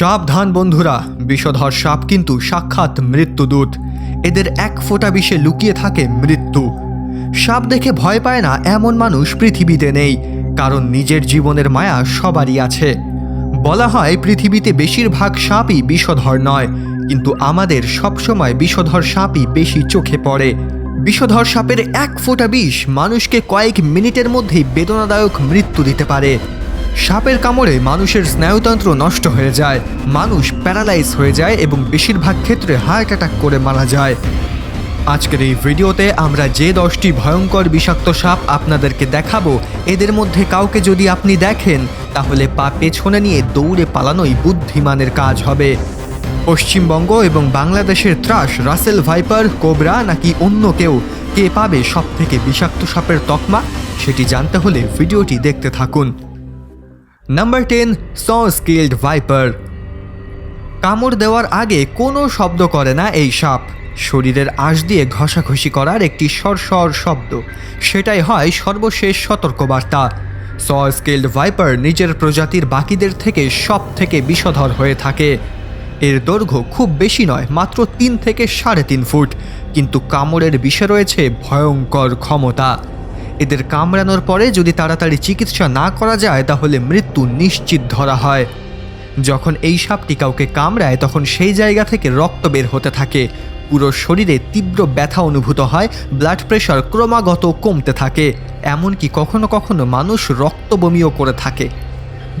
সাবধান বন্ধুরা, বিষধর সাপ কিন্তু সাক্ষাৎ মৃত্যুদূত। এদের এক ফোঁটা বিষে লুকিয়ে থাকে মৃত্যু। সাপ দেখে ভয় পায় না এমন মানুষ পৃথিবীতে নেই, কারণ নিজের জীবনের মায়া সবারই আছে। বলা হয় পৃথিবীতে বেশিরভাগ সাপই বিষধর নয়, কিন্তু আমাদের সবসময় বিষধর সাপই বেশি চোখে পড়ে। বিষধর সাপের এক ফোঁটা বিষ মানুষকে কয়েক মিনিটের মধ্যেই বেদনাদায়ক মৃত্যু দিতে পারে। সাপের কামড়ে মানুষের স্নায়ুতন্ত্র নষ্ট হয়ে যায়, মানুষ প্যারালাইজ হয়ে যায় এবং বেশিরভাগ ক্ষেত্রে হার্ট অ্যাটাক করে মারা যায়। আজকের এই ভিডিওতে আমরা যে দশটি ভয়ঙ্কর বিষাক্ত সাপ আপনাদেরকে দেখাবো, এদের মধ্যে কাউকে যদি আপনি দেখেন, তাহলে পা পেছনে নিয়ে দৌড়ে পালানোই বুদ্ধিমানের কাজ হবে। পশ্চিমবঙ্গ এবং বাংলাদেশের ত্রাস, রাসেল ভাইপার, কোবরা নাকি অন্য কেউ? কে পাবে সব থেকে বিষাক্ত সাপের তকমা? সেটি জানতে হলে ভিডিওটি দেখতে থাকুন। Number ten saw scaled viper কামড় দেওয়ার আগে কোনো শব্দ করে না এই সাপ। শরীরের আঁশ দিয়ে ঘষাঘষি করার একটি সরসর শব্দ। সেটাই হয় সর্বশেষ সতর্কবার্তা। স স্কেলড ভাইপার নিজের প্রজাতির বাকিদের থেকে সব থেকে বিষধর হয়ে থাকে। এর দৈর্ঘ্য খুব বেশি নয়, মাত্র তিন থেকে সাড়ে তিন ফুট। কিন্তু কামড়ের বিষে রয়েছে ভয়ঙ্কর ক্ষমতা। এদের কামড়ানোর পরে যদি তাড়াতাড়ি চিকিৎসা না করা যায়, তাহলে মৃত্যু নিশ্চিত ধরা হয়। যখন এই সাপটি কাউকে কামড়ায়, তখন সেই জায়গা থেকে রক্ত বের হতে থাকে। পুরো শরীরে তীব্র ব্যথা অনুভূত হয় ব্লাড প্রেশার ক্রমাগত কমতে থাকে। এমনকি কখনো কখনো মানুষ রক্ত বমিও করে থাকে।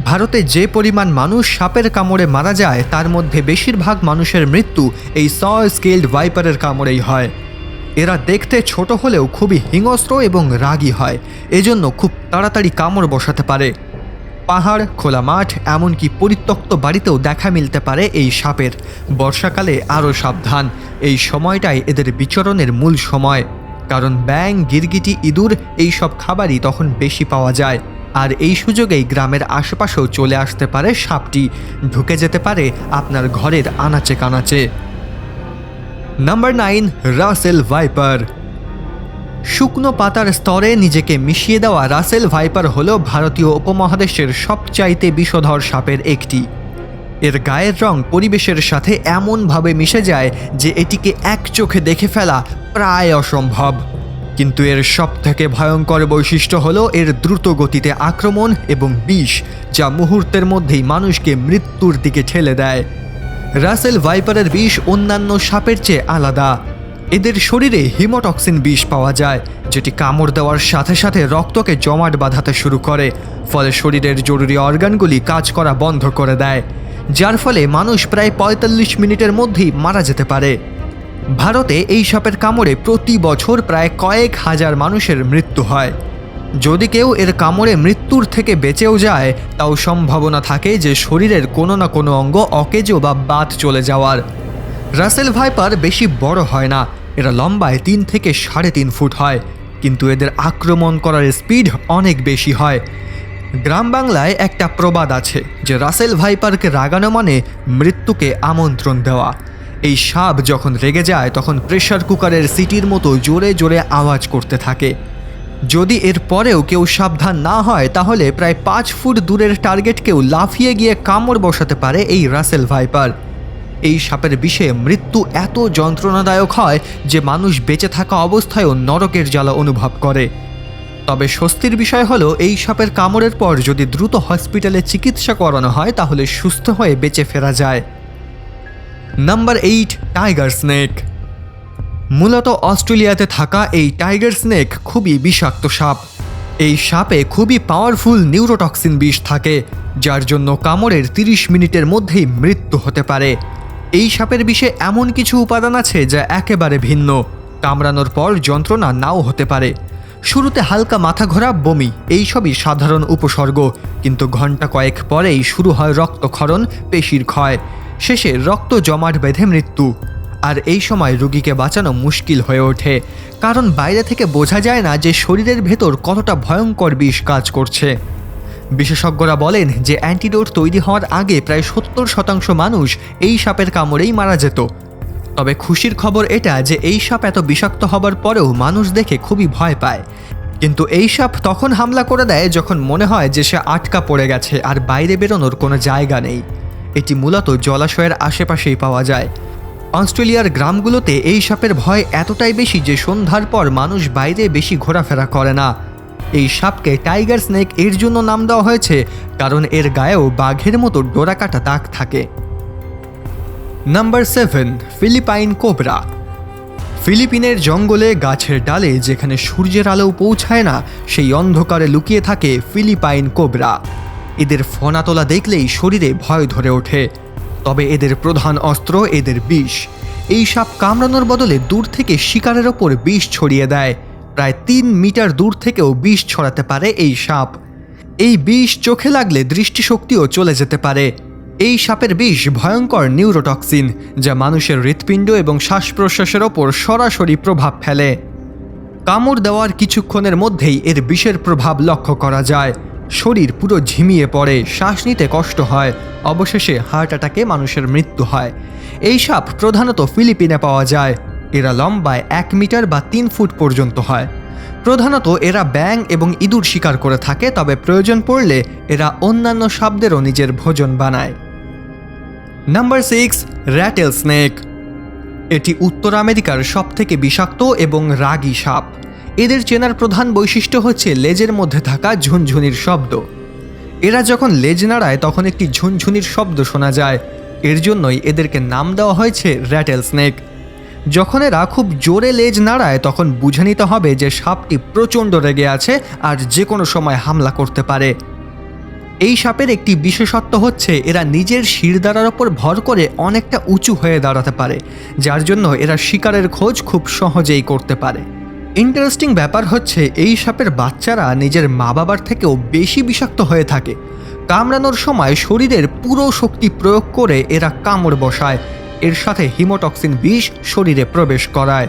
ভারতে যে পরিমাণ মানুষ সাপের কামড়ে মারা যায়, তার মধ্যে বেশিরভাগ মানুষের মৃত্যু এই স স্কেলড ভাইপারের কামড়েই হয়। এরা দেখতে ছোট হলেও খুবই হিংস্র এবং রাগী হয়। এজন্য খুব তাড়াতাড়ি কামড় বসাতে পারে। পাহাড়, খোলা মাঠ, এমনকি পরিত্যক্ত বাড়িতেও দেখা মিলতে পারে এই সাপের। বর্ষাকালে আরও সাবধান। এই সময়টাই এদের বিচরণের মূল সময়। কারণ ব্যাং গিরগিটি, ইঁদুর এই সব খাবারই তখন বেশি পাওয়া যায়। আর এই সুযোগেই গ্রামের আশেপাশেও চলে আসতে পারে সাপটি। ঢুকে যেতে পারে আপনার ঘরের আনাচে কানাচে। নাম্বার নাইন রাসেল ভাইপার শুকনো পাতার স্তরে নিজেকে মিশিয়ে দেওয়া রাসেল ভাইপার হল ভারতীয় উপমহাদেশের সবচাইতে বিষধর সাপের একটি। এর গায়ের রং পরিবেশের সাথে এমনভাবে মিশে যায় যে এটিকে এক চোখে দেখে ফেলা প্রায় অসম্ভব। কিন্তু এর সব থেকে ভয়ঙ্কর বৈশিষ্ট্য হল এর দ্রুত গতিতে আক্রমণ এবং বিষ, যা মুহূর্তের মধ্যেই মানুষকে মৃত্যুর দিকে ঠেলে দেয়। রাসেল ভাইপারের বিষ অন্যান্য সাপের চেয়ে আলাদা। এদের শরীরে হিমোটক্সিন বিষ পাওয়া যায়, যেটি কামড় দেওয়ার সাথে সাথে রক্তকে জমাট বাঁধাতে শুরু করে, ফলে শরীরের জরুরি অর্গানগুলি কাজ করা বন্ধ করে দেয়, যার ফলে মানুষ প্রায় পঁয়তাল্লিশ মিনিটের মধ্যেই মারা যেতে পারে। ভারতে এই সাপের কামড়ে প্রতি বছর প্রায় কয়েক হাজার মানুষের মৃত্যু হয়। যদি কেউ এর কামড়ে মৃত্যুর থেকে বেঁচেও যায়, তাও সম্ভাবনা থাকে যে শরীরের কোনো না কোনো অঙ্গ অকেজো বা বাদ চলে যাওয়ার। রাসেল ভাইপার বেশি বড় হয় না, এরা লম্বায় তিন থেকে সাড়ে তিন ফুট হয়, কিন্তু এদের আক্রমণ করার স্পিড অনেক বেশি হয়। গ্রাম বাংলায় একটা প্রবাদ আছে যে রাসেল ভাইপারকে রাগানো মানে মৃত্যুকে আমন্ত্রণ দেওয়া। এই সাপ যখন রেগে যায়, তখন প্রেশার কুকারের সিটির মতো জোরে জোরে আওয়াজ করতে থাকে। যদি এর পরেও কেউ সাবধান না হয়, তাহলে প্রায় পাঁচ ফুট দূরের টার্গেটকেও লাফিয়ে গিয়ে কামড় বসাতে পারে এই রাসেল ভাইপার। এই সাপের বিষে মৃত্যু এত যন্ত্রণাদায়ক হয় যে মানুষ বেঁচে থাকা অবস্থায়ও নরকের জ্বালা অনুভব করে। তবে স্বস্তির বিষয় হলো, এই সাপের কামড়ের পর যদি দ্রুত হসপিটালে চিকিৎসা করানো হয়, তাহলে সুস্থ হয়ে বেঁচে ফেরা যায়। Number eight, tiger snake. মূলত অস্ট্রেলিয়াতে থাকা এই টাইগার স্নেক খুবই বিষাক্ত সাপ। এই সাপে খুবই পাওয়ারফুল নিউরোটক্সিন বিষ থাকে, যার জন্য কামড়ের 30 মিনিটের মধ্যেই মৃত্যু হতে পারে। এই সাপের বিষে এমন কিছু উপাদান আছে যা একেবারে ভিন্ন। কামড়ানোর পর যন্ত্রণা নাও হতে পারে। শুরুতে হালকা মাথা ঘোরা, বমি এইসবই সাধারণ উপসর্গ, কিন্তু ঘণ্টা কয়েক পরেই শুরু হয় রক্তক্ষরণ, পেশির ক্ষয়। শেষে রক্ত জমাট বেঁধে মৃত্যু। আর এই সময় রুগীকে বাঁচানো মুশকিল হয়ে ওঠে। কারণ বাইরে থেকে বোঝা যায় না যে শরীরের ভেতর কতটা ভয়ঙ্কর বিষ কাজ করছে। বিশেষজ্ঞরা বলেন যে অ্যান্টিডোট তৈরি হওয়ার আগে প্রায় সত্তর শতাংশ মানুষ এই সাপের কামড়েই মারা যেত। তবে খুশির খবর এটা যে এই সাপ এত বিষাক্ত হবার পরেও মানুষ দেখে খুবই ভয় পায়। কিন্তু এই সাপ তখন হামলা করে দেয় যখন মনে হয় যে সে আটকা পড়ে গেছে আর বাইরে বেরোনোর কোনো জায়গা নেই। এটি মূলত জলাশয়ের আশেপাশেই পাওয়া যায়। অস্ট্রেলিয়ার গ্রামগুলোতে এই সাপের ভয় এতটাই বেশি যে সন্ধ্যার পর মানুষ বাইরে বেশি ঘোরাফেরা করে না। এই সাপকে টাইগার স্নেক এর জন্য নাম দেওয়া হয়েছে, কারণ এর গায়েও বাঘের মতো ডোরাকাটা দাগ থাকে। Number seven, Philippine cobra. ফিলিপিনের জঙ্গলে গাছের ডালে যেখানে সূর্যের আলো পৌঁছায় না, সেই অন্ধকারে লুকিয়ে থাকে ফিলিপাইন কোবরা। এদের ফনা তোলা দেখলেই শরীরে ভয় ধরে ওঠে। তবে এদের প্রধান অস্ত্র এদের বিষ। এই সাপ কামড়ানোর বদলে দূর থেকে শিকারের ওপর বিষ ছড়িয়ে দেয়। প্রায় তিন মিটার দূর থেকেও বিষ ছড়াতে পারে এই সাপ। এই বিষ চোখে লাগলে দৃষ্টিশক্তিও চলে যেতে পারে। এই সাপের বিষ ভয়ঙ্কর নিউরোটক্সিন, যা মানুষের হৃৎপিণ্ড এবং শ্বাস প্রশ্বাসের ওপর সরাসরি প্রভাব ফেলে। কামড় দেওয়ার কিছুক্ষণের মধ্যেই এর বিষের প্রভাব লক্ষ্য করা যায়। শরীর পুরো ঝিমিয়ে পড়ে, শ্বাস নিতে কষ্ট হয়, অবশেষে হার্ট অ্যাটাকে মানুষের মৃত্যু হয়। এই সাপ প্রধানত ফিলিপিনে পাওয়া যায়। এরা লম্বায় এক মিটার বা তিন ফুট পর্যন্ত হয়। প্রধানত এরা ব্যাং এবং ইঁদুর শিকার করে থাকে, তবে প্রয়োজন পড়লে এরা অন্যান্য সাপদেরও নিজের ভোজন বানায়। Number six, rattlesnake. এটি উত্তর আমেরিকার সবথেকে বিষাক্ত এবং রাগী সাপ। এদের চেনার প্রধান বৈশিষ্ট্য হচ্ছে লেজের মধ্যে থাকা ঝুনঝুনির শব্দ। এরা যখন লেজ নাড়ায়, তখন একটি ঝুনঝুনির শব্দ শোনা যায়। এর জন্যই এদেরকে নাম দেওয়া হয়েছে র্যাটেল স্নেক। যখন এরা খুব জোরে লেজ নাড়ায়, তখন বুঝে নিতে হবে যে সাপটি প্রচণ্ড রেগে আছে আর যে কোনো সময় হামলা করতে পারে। এই সাপের একটি বিশেষত্ব হচ্ছে, এরা নিজের শিরদাঁড়ার ওপর ভর করে অনেকটা উঁচু হয়ে দাঁড়াতে পারে, যার জন্য এরা শিকারের খোঁজ খুব সহজেই করতে পারে। ইন্টারেস্টিং ব্যাপার হচ্ছে, এই সাপের বাচ্চারা নিজের মা বাবার থেকেও বেশি বিষাক্ত হয়ে থাকে। কামড়ানোর সময় শরীরের পুরো শক্তি প্রয়োগ করে এরা কামড় বসায়। এর সাথে হিমোটক্সিন বিষ শরীরে প্রবেশ করায়।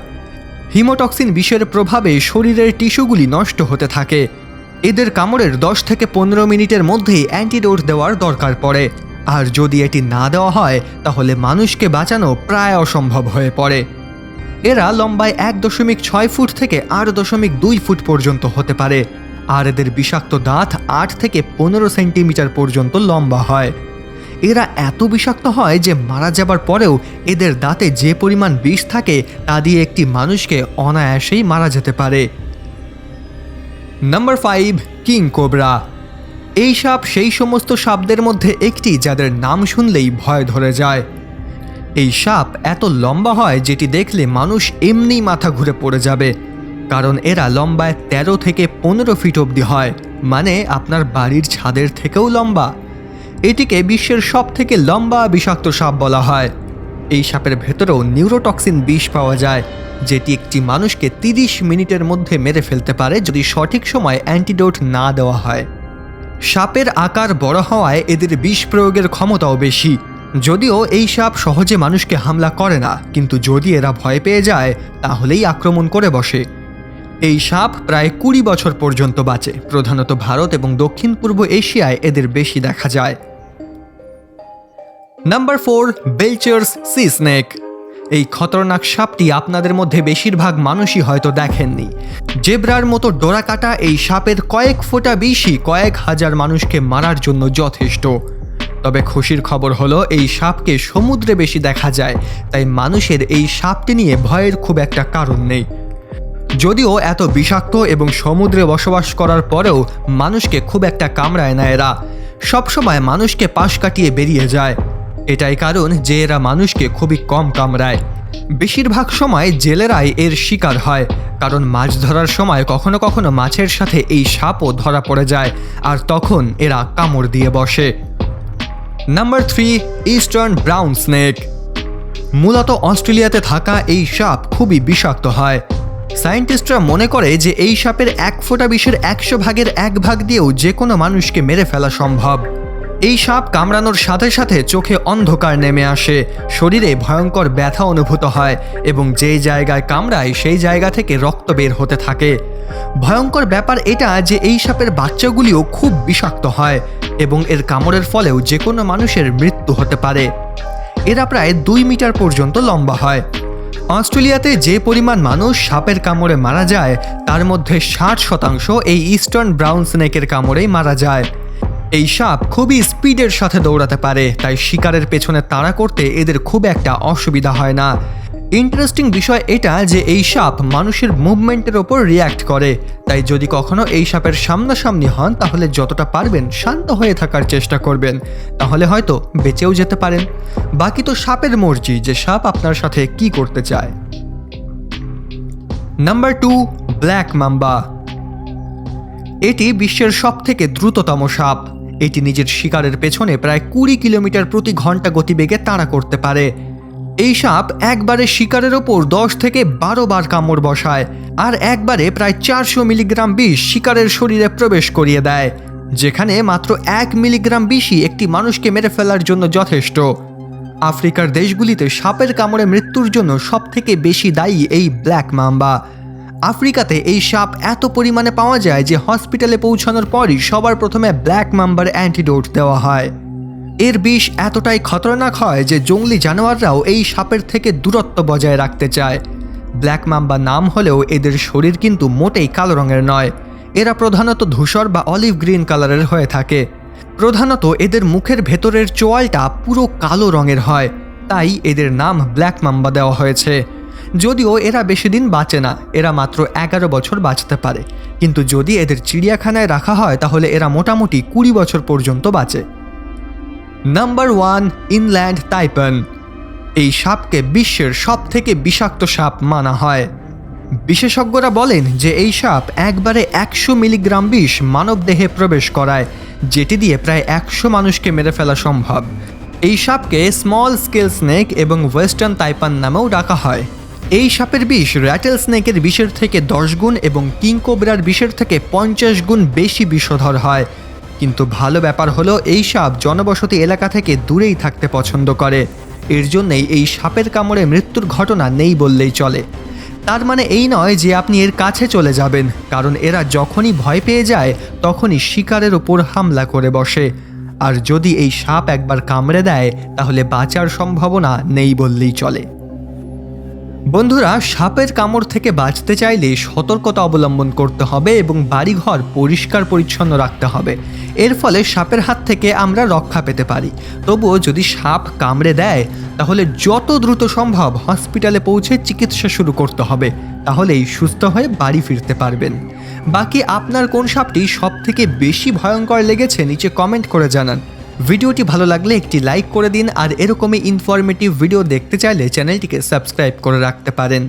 হিমোটক্সিন বিষের প্রভাবে শরীরের টিস্যুগুলি নষ্ট হতে থাকে। এদের কামড়ের দশ থেকে পনেরো মিনিটের মধ্যেই অ্যান্টিডোট দেওয়ার দরকার পড়ে। আর যদি এটি না দেওয়া হয়, তাহলে মানুষকে বাঁচানো প্রায় অসম্ভব হয়ে পড়ে। এরা লম্বায় এক দশমিক ছয় ফুট থেকে আট দশমিক দুই ফুট পর্যন্ত হতে পারে। আর এদের বিষাক্ত দাঁত আট থেকে পনেরো সেন্টিমিটার পর্যন্ত লম্বা হয়। এরা এত বিষাক্ত হয় যে মারা যাবার পরেও এদের দাঁতে যে পরিমাণ বিষ থাকে তা দিয়ে একটি মানুষকে অনায়াসেই মারা যেতে পারে। Number five, king cobra. এই সাপ সেই সমস্ত সাপদের মধ্যে একটি যাদের নাম শুনলেই ভয় ধরে যায়। এই সাপ এত লম্বা হয় যেটি দেখলে মানুষ এমনি মাথা ঘুরে পড়ে যাবে। কারণ এরা লম্বায় ১৩ থেকে পনেরো ফিট অবধি হয় মানে আপনার বাড়ির ছাদের থেকেও লম্বা। এটিকে বিশ্বের সব থেকে লম্বা বিষাক্ত সাপ বলা হয়। এই সাপের ভেতরেও নিউরোটক্সিন বিষ পাওয়া যায়, যেটি একটি মানুষকে তিরিশ মিনিটের মধ্যে মেরে ফেলতে পারে যদি সঠিক সময় অ্যান্টিডোট না দেওয়া হয়। সাপের আকার বড় হওয়ায় এদের বিষ প্রয়োগের ক্ষমতাও বেশি। যদিও এই সাপ সহজে মানুষকে হামলা করে না, কিন্তু যদি এরা ভয় পেয়ে যায়, তাহলেই আক্রমণ করে বসে। এই সাপ প্রায় কুড়ি বছর পর্যন্ত বাঁচে। প্রধানত ভারত এবং দক্ষিণ পূর্ব এশিয়ায় এদের বেশি দেখা যায়। Number four Belcher's sea snake এই খতরনাক সাপটি আপনাদের মধ্যে বেশিরভাগ মানুষই হয়তো দেখেননি। জেব্রার মতো ডোরা কাটা এই সাপের কয়েক ফোঁটা বেশি কয়েক হাজার মানুষকে মারার জন্য যথেষ্ট। তবে খুশির খবর হলো, এই সাপকে সমুদ্রে বেশি দেখা যায়, তাই মানুষের এই সাপটি নিয়ে ভয়ের খুব একটা কারণ নেই। যদিও এত বিষাক্ত এবং সমুদ্রে বসবাস করার পরেও মানুষকে খুব একটা কামড়ায় না এরা। সবসময় মানুষকে পাশ কাটিয়ে বেরিয়ে যায়। এটাই কারণ যে এরা মানুষকে খুবই কম কামড়ায়। বেশিরভাগ সময় জেলেরাই এর শিকার হয়, কারণ মাছ ধরার সময় কখনো কখনো মাছের সাথে এই সাপও ধরা পড়ে যায়, আর তখন এরা কামড় দিয়ে বসে। Number three eastern brown snake মূলত অস্ট্রেলিয়াতে থাকা এই সাপ খুবই বিষাক্ত হয়। সায়েন্টিস্টরা মনে করে যে এই সাপের এক ফোঁটা বিষের একশো ভাগের এক ভাগ দিয়েও যে কোনো মানুষকে মেরে ফেলা সম্ভব। এই সাপ কামড়ানোর সাথে সাথে চোখে অন্ধকার নেমে আসে, শরীরে ভয়ঙ্কর ব্যথা অনুভূত হয় এবং যেই জায়গায় কামড়ায় সেই জায়গা থেকে রক্ত বের হতে থাকে। ভয়ঙ্কর ব্যাপার এটা যে এই সাপের বাচ্চাগুলিও খুব বিষাক্ত হয়। এবং এর কামড়ের ফলেও যে কোনো মানুষের মৃত্যু হতে পারে। এরা প্রায় দুই মিটার পর্যন্ত লম্বা হয়। অস্ট্রেলিয়াতে যে পরিমাণ মানুষ সাপের কামড়ে মারা যায়, তার মধ্যে ষাট শতাংশ এই ইস্টার্ন ব্রাউন স্নেকের কামড়েই মারা যায়। এই সাপ খুবই স্পিডের সাথে দৌড়াতে পারে, তাই শিকারের পেছনে তাড়া করতে এদের খুব একটা অসুবিধা হয় না। ইন্টারেস্টিং বিষয় এটা যে এই সাপ মানুষের মুভমেন্টের ওপর রিয়্যাক্ট করে। তাই যদি কখনো এই সাপের সামনাসামনি হন, তাহলে যতটা পারবেন শান্ত হয়ে থাকার চেষ্টা করবেন। তাহলে হয়তো বেঁচেও যেতে পারেন। বাকি তো সাপের মর্জি যে সাপ আপনার সাথে কি করতে চায়। নাম্বার টু ব্ল্যাক মাম্বা এটি বিশ্বের সবথেকে দ্রুততম সাপ। এটি নিজের শিকারের পেছনে প্রায় কুড়ি কিলোমিটার প্রতি ঘণ্টা গতিবেগে তাড়া করতে পারে। এই সাপ একবারে শিকারের ওপর দশ থেকে বারো বার কামড় বসায় আর একবারে প্রায় চারশো মিলিগ্রাম বিষ শিকারের শরীরে প্রবেশ করিয়ে দেয়, যেখানে মাত্র এক মিলিগ্রাম বিষই একটি মানুষকে মেরে ফেলার জন্য যথেষ্ট। আফ্রিকার দেশগুলিতে সাপের কামড়ে মৃত্যুর জন্য সবথেকে বেশি দায়ী এই ব্ল্যাক মাম্বা। আফ্রিকাতে এই সাপ এত পরিমাণে পাওয়া যায় যে হসপিটালে পৌঁছানোর পরই সবার প্রথমে ব্ল্যাক মাম্বার অ্যান্টিডোট দেওয়া হয়। এর বিষ এতটাই খতরনাক হয় যে জঙ্গলি জানোয়াররাও এই সাপের থেকে দূরত্ব বজায় রাখতে চায়। ব্ল্যাক মাম্বা নাম হলেও এদের শরীর কিন্তু মোটেই কালো রঙের নয়। এরা প্রধানত ধূসর বা অলিভ গ্রিন কালারের হয়ে থাকে। প্রধানত এদের মুখের ভেতরের চোয়ালটা পুরো কালো রঙের হয়। তাই এদের নাম ব্ল্যাক মাম্বা দেওয়া হয়েছে। যদিও এরা বেশি দিন বাঁচে না, এরা মাত্র এগারো বছর বাঁচতে পারে। কিন্তু যদি এদের চিড়িয়াখানায় রাখা হয়, তাহলে এরা মোটামুটি কুড়ি বছর পর্যন্ত বাঁচে। নাম্বার ওয়ান ইনল্যান্ড টাইপন এই সাপকে বিশ্বের সব থেকে বিষাক্ত সাপ মানা হয়। বিশেষজ্ঞরা বলেন যে এই সাপ একবারে একশো মিলিগ্রাম বিষ মানবদেহে প্রবেশ করায়, যেটি দিয়ে প্রায় একশো মানুষকে মেরে ফেলা সম্ভব। এই সাপকে স্মল স্কেল স্নেক এবং ওয়েস্টার্ন তাইপান নামেও ডাকা হয়। এই সাপের বিষ র্যাটেল স্নেকের বিষের থেকে দশ গুণ এবং কিংকোবরার বিষের থেকে পঞ্চাশ গুণ বেশি বিষধর হয়। কিন্তু ভালো ব্যাপার হলো এই সাপ জনবসতি এলাকা থেকে দূরেই থাকতে পছন্দ করে। এর জন্যেই এই সাপের কামড়ে মৃত্যুর ঘটনা নেই বললেই চলে। তার মানে এই নয় যে আপনি এর কাছে চলে যাবেন, কারণ এরা যখনই ভয় পেয়ে যায়, তখনই শিকারের ওপর হামলা করে বসে। আর যদি এই সাপ একবার কামড়ে দেয়, তাহলে বাঁচার সম্ভাবনা নেই বললেই চলে। বন্ধুরা, সাপের কামড় থেকে বাঁচতে চাইলে সতর্কতা অবলম্বন করতে হবে এবং বাড়িঘর পরিষ্কার পরিচ্ছন্ন রাখতে হবে। এর ফলে সাপের হাত থেকে আমরা রক্ষা পেতে পারি। তবুও যদি সাপ কামড়ে দেয়, তাহলে যত দ্রুত সম্ভব হসপিটালে পৌঁছে চিকিৎসা শুরু করতে হবে। তাহলেই সুস্থ হয়ে বাড়ি ফিরতে পারবেন। বাকি আপনার কোন সাপটি সব থেকে বেশি ভয়ঙ্কর লেগেছে, নিচে কমেন্ট করে জানান। ভিডিওটি ভালো লাগলে একটি লাইক করে দিন আর এরকমই ইনফরমেটিভ ভিডিও দেখতে চাইলে চ্যানেলটিকে সাবস্ক্রাইব করে রাখতে পারেন।